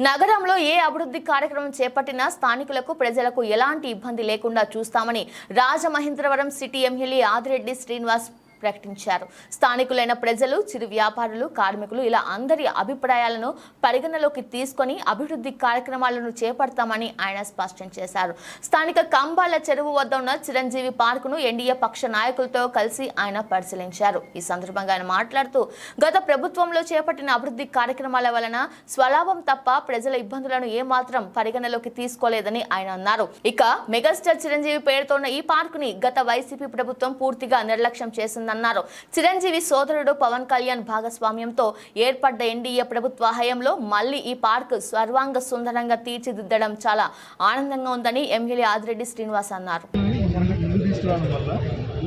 నగరంలో ఏ అభివృద్ధి కార్యక్రమం చేపట్టినా స్థానికులకు ప్రజలకు ఎలాంటి ఇబ్బంది లేకుండా చూస్తామని రాజమహేంద్రవరం సిటీ ఎమ్మెల్యే ఆదిరెడ్డి శ్రీనివాస్ ప్రకటించారు. స్థానికులైన ప్రజలు చిరు వ్యాపారులు కార్మికులు ఇలా అందరి అభిప్రాయాలను పరిగణలోకి తీసుకొని అభివృద్ధి కార్యక్రమాలను చేపడతామని ఆయన స్పష్టం చేశారు. స్థానిక కంబాల చెరువు వద్ద ఉన్న చిరంజీవి పార్కును ఎన్డీఏ పక్ష నాయకులతో కలిసి ఆయన పరిశీలించారు. ఈ సందర్భంగా ఆయన మాట్లాడుతూ గత ప్రభుత్వంలో చేపట్టిన అభివృద్ధి కార్యక్రమాల వలన స్వలాభం తప్ప ప్రజల ఇబ్బందులను ఏమాత్రం పరిగణలోకి తీసుకోలేదని ఆయన అన్నారు. ఇక మెగాస్టార్ చిరంజీవి పేరుతో ఉన్న ఈ పార్కుని గత వైసీపీ ప్రభుత్వం పూర్తిగా నిర్లక్ష్యం చేసింది చేసిందన్నారు చిరంజీవి సోదరుడు పవన్ కళ్యాణ్ భాగస్వామ్యంతో ఏర్పడ్డ ఎన్డీఏ ప్రభుత్వ హయంలో మళ్ళీ ఈ పార్క్ సర్వాంగ సుందరంగా తీర్చిదిద్దడం చాలా ఆనందంగా ఉందని ఎమ్మెల్యే ఆదిరెడ్డి శ్రీనివాస్ అన్నారు.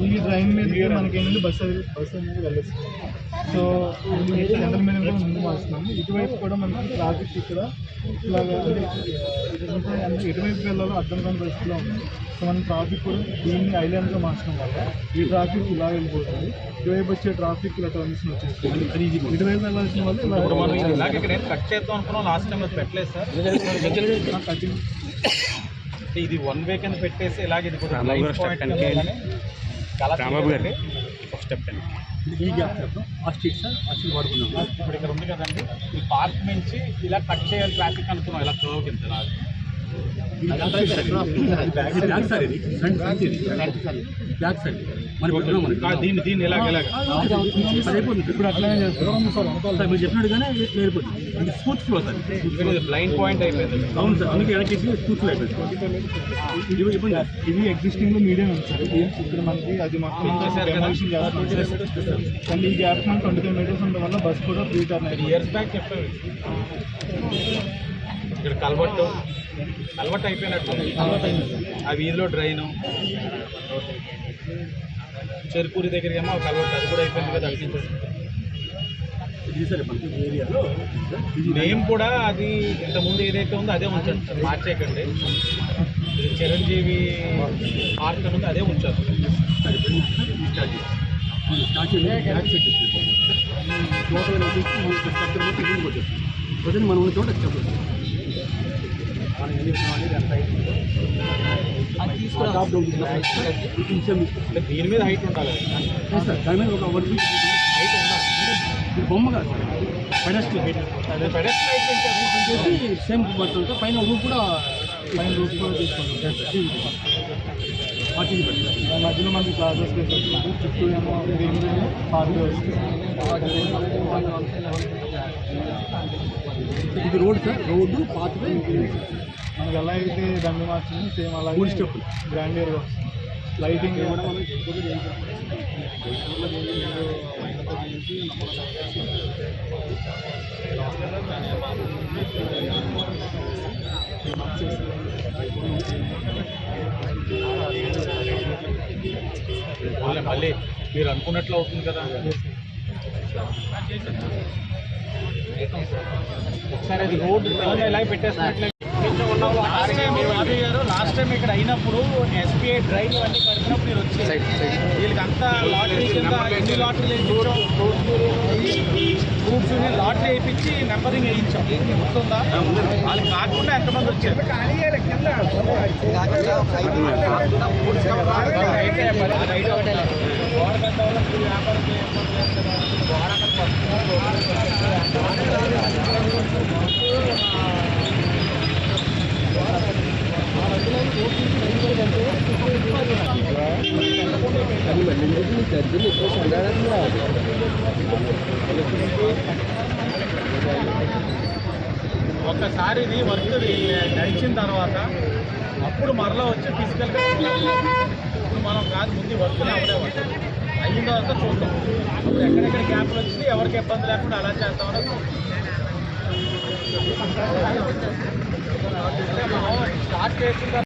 ఈ డ్రైన్ మీద మనకి ఏంటంటే బస్ అనేది బస్ అనేది వెళ్ళేస్తుంది సో ఈ జనరల్ మీద కూడా ముందు మారుస్తున్నాము ఇటువైపు కూడా మనకి ట్రాఫిక్ ఇక్కడ ఇలాగా అంటే ఎటువైపు వెళ్ళాలో అర్థం కాని పరిస్థితిలో ఉంది. సో మనం ట్రాఫిక్ కూడా దీన్ని ఐలాండ్గా మార్చడం వల్ల ఈ ట్రాఫిక్ ఇలా వెళ్ళిపోతుంది. ఇటువైపు వచ్చే ట్రాఫిక్ ఇలా టర్న్స్ వచ్చేస్తుంది. ఇటువైపు వెళ్ళాల్సిన వల్ల ఇలా కట్ చేద్దాం అనుకున్నాం లాస్ట్ టైం అది పెట్టలేదు సార్. కటింగ్ అంటే ఇది వన్ వే కింద పెట్టేసి ఇలాగ ఇది కూడా రాంబాబు గారు. స్టెప్ అండి. ఈ గ్యాప్ ఆ స్ట్రీట్ సార్ ఆ స్ట్రీట్ వాడుకున్నాం. ఇప్పుడు ఇక్కడ ఉంది కదండి. ఈ పార్క్ నుంచి ఇలా కట్ చేయాలి ట్రాఫిక్ అనుకున్నాం. ఇలా కర్వ్ కింద. బ్యాక్ సైడ్ ఇది ఫ్రంట్ ఫ్రంట్ ఇది బ్యాక్ సైడ్ మరి మనకి ఆ, దీన్ని దీన్ని ఇలాగ ఇలాగ అయిపోతుంది ఇప్పుడు అట్లనే చేస్తాం సార్ మీరు చెప్పినట్టుగానే వెళ్ళిపోతుంది అంటే స్కూట్ ఫ్లో సార్ బ్లైండ్ పాయింట్ అయిపోయింది అవును సార్ అందుకే వెనక్కి స్కూట్ ఫ్లో అయిపోయింది ఇది ఇప్పుడు ఇది ఎగ్జిస్టింగ్లో మీడియం ఉంది సార్ ఇక్కడ మనకి అది మొత్తం చేశారు కానీ ఈ గ్యాప్ మనం ట్వంటీ ఫైవ్ మీటర్స్ ఉండడం వల్ల బస్ కూడా ఫ్రీ టర్న్ ఇయర్స్ బ్యాక్ చెప్పారు ఇక్కడ కల్వట్టు కల్వట్టు అయిపోయినట్టు ఆ వీధిలో డ్రైను. చెరుకూరి దగ్గర ఏమో కల్వట్టు అది కూడా అయిపోయింది కదా ఏరియాలో. నేమ్ కూడా అది ఇంతకుముందు ఏదైతే ఉందో అదే ఉంచండి సార్ మార్చేయకండి చిరంజీవి పార్క్ అని ఉంది అదే ఉంచారు టోటల్ మనం ఉన్న చోట దీని మీద హైట్ ఉండాలి సార్ దాని మీద ఒక వన్ వీక్ హైట్ ఉండాలి ఇది బొమ్మ కాదు సార్ పెడస్ట్రీ అదే పెడస్ట్రీ హైట్ పెంచారు చేసి సేమ్ పడుతుంటే పైన రూప్ కూడా పైన రూప్ కూడా తీసుకుంటాం వాటిని పెట్టారు మధ్యలో మనకి క్లాసెస్ స్పేస్ వస్తుంది చుట్టూ ఏమో గ్రీన్ పార్క్ ఇది రోడ్ సార్ రోడ్డు పాత్ మనకి ఎలా అయితే దండి మార్చింది సేమ్ అలా మూడు స్టెప్ గ్రాండ్ ఇయర్గా లైటింగ్ కూడా మనం మళ్ళీ మళ్ళీ మీరు అనుకున్నట్లు అవుతుంది కదా. ఒకసారి అది రోడ్ ఇలా పెట్టేసినట్లే లాస్ట్ టైం బాబీ గారు లాస్ట్ టైం ఇక్కడ అయినప్పుడు ఎస్బీఐ డ్రైవ్ ఇవన్నీ కట్టినప్పుడు మీరు వచ్చి వీళ్ళకి అంతా లాటరీ కింద ఎన్ని లాటరీలు వేయించాం ఫ్రూట్స్ లాటరీ వేయించి నెంబరింగ్ వేయించాం గుర్తుందా వాళ్ళకి కాకుండా ఎంతమంది వచ్చారు అయితే మరి అది ఐడియా ఉండాలి. గోడ కట్ట వల్ల మీరు వ్యాపారం చేయకపోతే గోడ ఒకసారి ఇది వర్క్ నడిచిన తర్వాత అప్పుడు మరలా వచ్చి ఫిజికల్గా ఇప్పుడు మనం కాదు ముందు వర్క్ అవలేవచ్చు అయిన తర్వాత చూద్దాం. అప్పుడు ఎక్కడెక్కడ గ్యాప్లు వచ్చి ఎవరికి ఇబ్బంది లేకుండా అలా చేస్తామని మనం స్టార్ట్ చేసిన